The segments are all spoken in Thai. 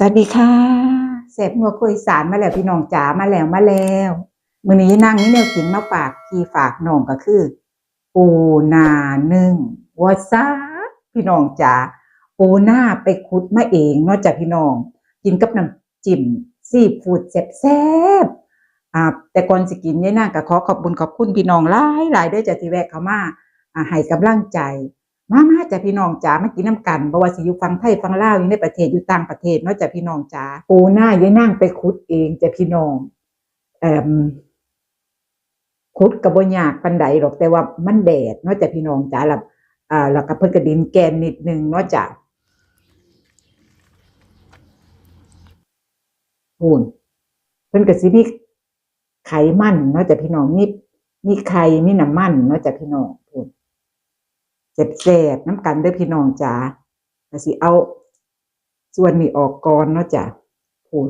สวัสดีค่ะเสพหัวคุยสารมาแล้วพี่น้องจ๋ามาแล้วมาแล้วมื้อนี้นั่งนี่แนวกินมาฝากพี่ฝากน้องก็คือ ปูนานึ่งวาซาพี่น้องจ๋าปูนาไปขุดมาเองนอกจากพี่น้อง กินกับน้ำจิ้มซีฟูดแซ่บๆอ่าแต่ก่อนสิกินเนี่ยนางก็ขอขอบคุณขอบคุณพี่น้องหลายหลายด้วยจ้ะที่แวะเข้ามาอ่าให้กำลังใจ มามาจ้ะพี่น้องจ๋ามากินน้ำกันบ่ว่าสิอยู่ฝั่งไทยฝั่งลาวอยู่ในประเทศอยู่ต่างประเทศเนาะจ้ะพี่น้องจ๋าปูหน้ายายนั่งไปขุดเองจ้ะพี่น้องเอ่มขุดก็บ่ยากปานใดหรอกแต่ว่ามันแดดเนาะจ้ะพี่น้องจ๋าแล้วอ่าแล้วก็เพิ่นก็ดินแกนนิดนึงเนาะจ้ะพูนเพิ่นก็สิมีไขมันเนาะจ้ะพี่น้องมีมีไข่มีน้ำมันเนาะจ้ะพี่น้อง พูนเจ็บๆน้ำกันเด้อพี่น้องจ๋าก็สิเอา ส่วนนี้ออกก่อนเนาะจ้ะพูน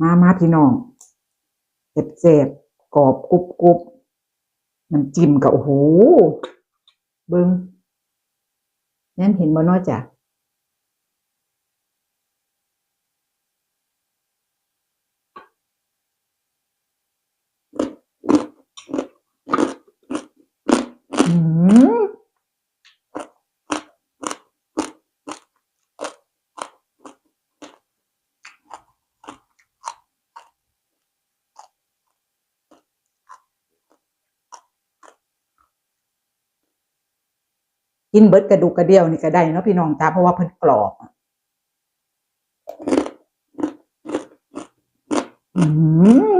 มามาพี่น้องเจ็บๆกรอบกรุบกรุบน้ำจิ้มก็โอ้โหเบิ้งนั่นเห็นบ่เนาะจ้ะอืม กินเบิดกระดูกกระเดี่ยวนี่ก็ได้เนาะพี่น้องจ้าเพราะว่าเพิ่นกรอบอืม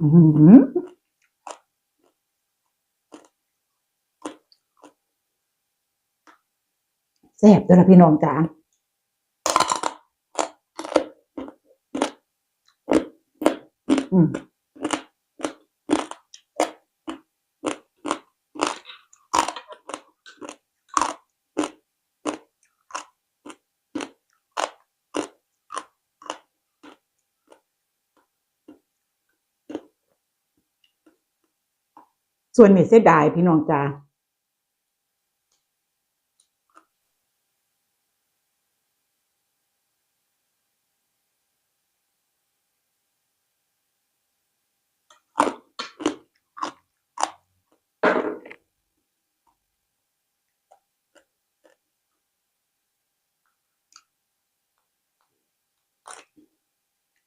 แซ่บด้วยละพี่น้องจ๋าอืม ส่วนนี้เสียดายพี่น้องจ้า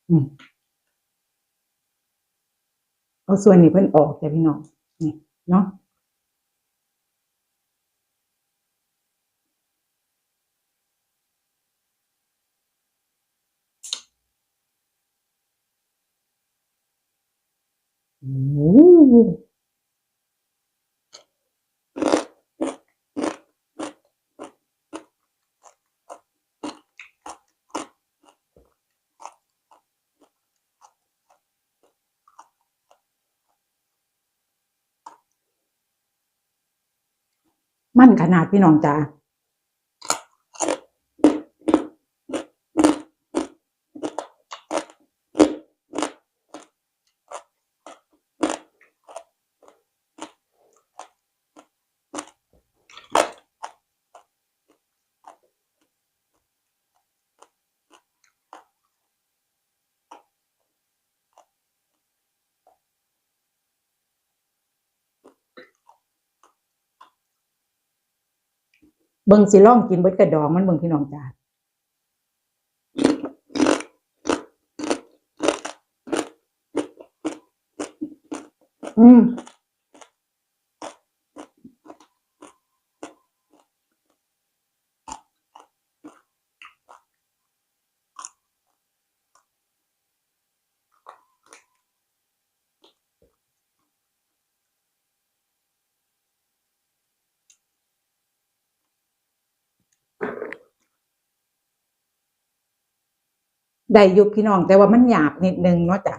อืมเอาส่วนนี้เพิ่นออกแต่พี่น้อง นี่เนาะโอ้โห มันขนาดพี่น้องจ้า เบิ่งสิล่องกินเบิดกระดองมันเบิ่งพี่น้องจ้าอืม ได้ยุบพี่น้อง แต่ว่ามันหยาบนิดนึงเนาะจ้ะ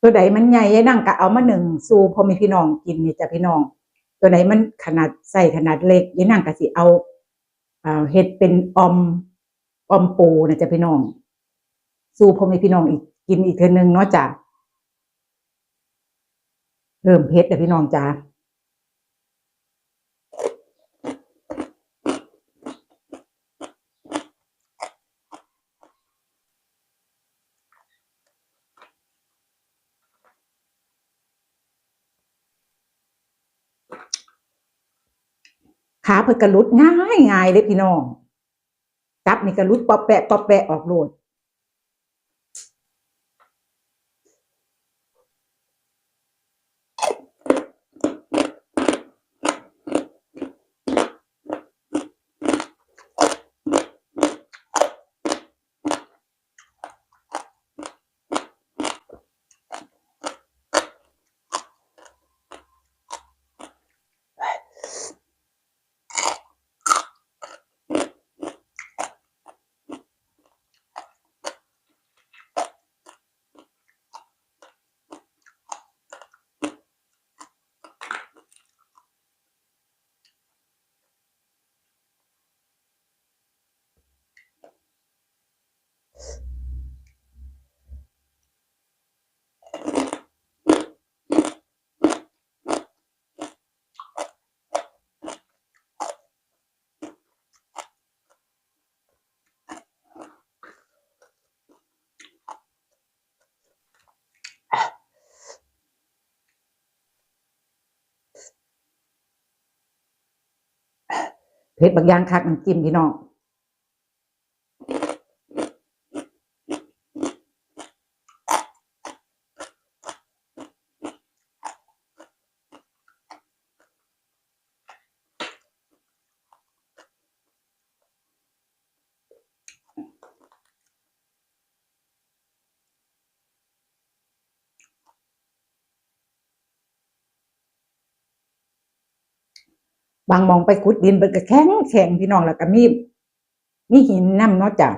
ตัวใดมันใหญ่ยายนั่งก็เอามาหนึ่งสู่พอมีพี่น้องกินนี่จ้ะพี่น้อง ตัวไหนมันขนาดใส่ขนาดเล็กยายนั่งก็สิเอาเฮ็ดเป็นอมอมปูนะจ้ะพี่น้อง สู่พอมีพี่น้องอีกกินอีกเทื่อนึงเนาะจ้ะเริ่มเผ็ดแล้วพี่น้องจ้า ขาเพิ่นกระลุดง่ายง่ายเลยพี่น้องจับนี่กระลุดปอแปะปอแปะออกโลด เผ็ดบางอย่างคักน้ำจิ้มพี่น้อง บางมองไปขุดดินเป็นกระแข็งแข็งพี่น้องแล้วก็มีมีหินน้ำเนาะจ้ะ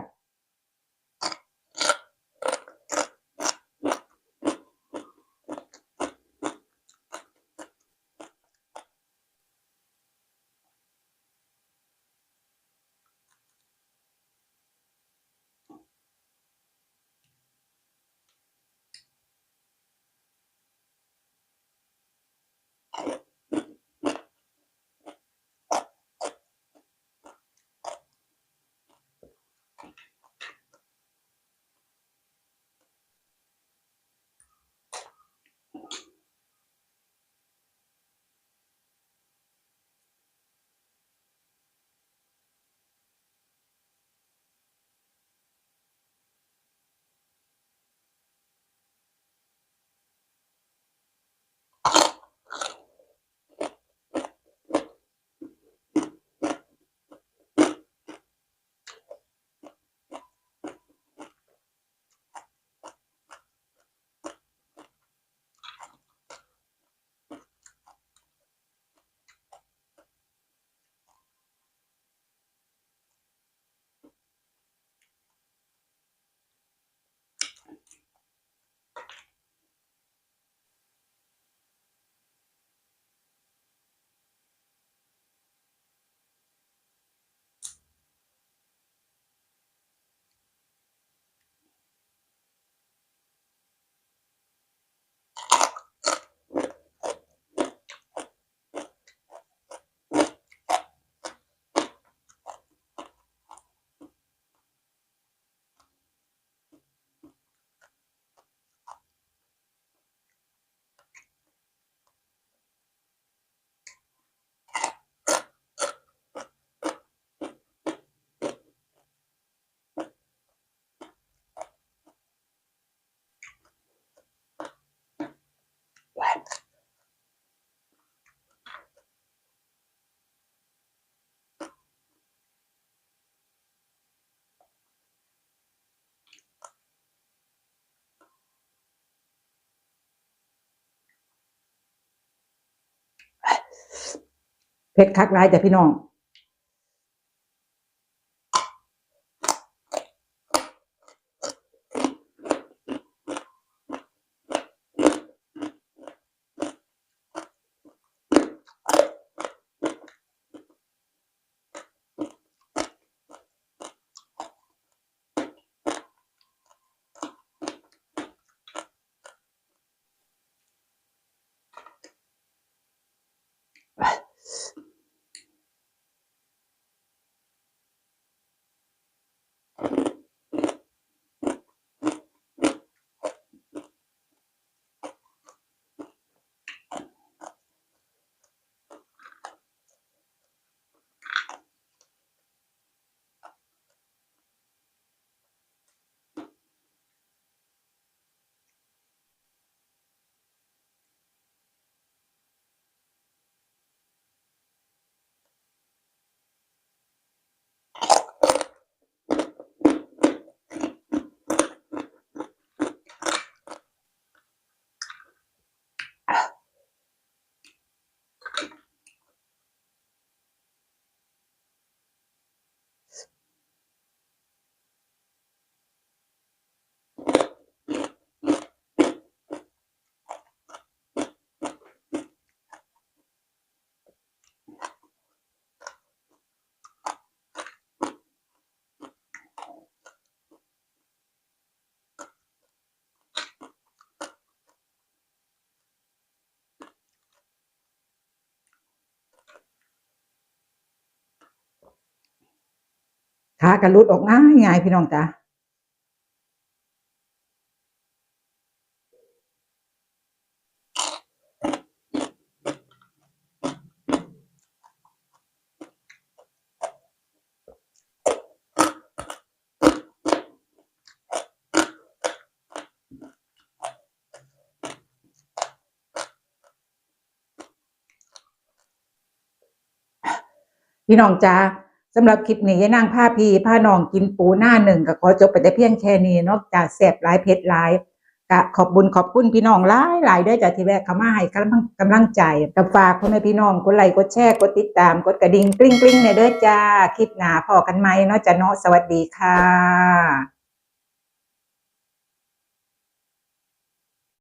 เพชรคักร้ายแต่พี่น้อง ขากระลุดออกง่ายง่ายพี่น้องจ้ะพี่น้องจ้า สำหรับคลิปนี้ยายนางผ้าพีผ้านองกินปูหน้าหนึ่งก็ขอจบไปแต่เพียงแค่นี้เนอกจากแสบหลายเพชรหลายกะขอบบุญขอบคุณพี่น้องหลายหลายด้วยจากที่แวะเข้ามาให้กำลังกำลังใจกับฝากพ่อแม่พี่น้องกดไลค์กดแชร์กดติดตามกดกระดิ่งกริ๊งกริ้งในเด้อจ้าคลิปหน้าพอกันไหมเนาะจ้าเนาะสวัสดีค่ะ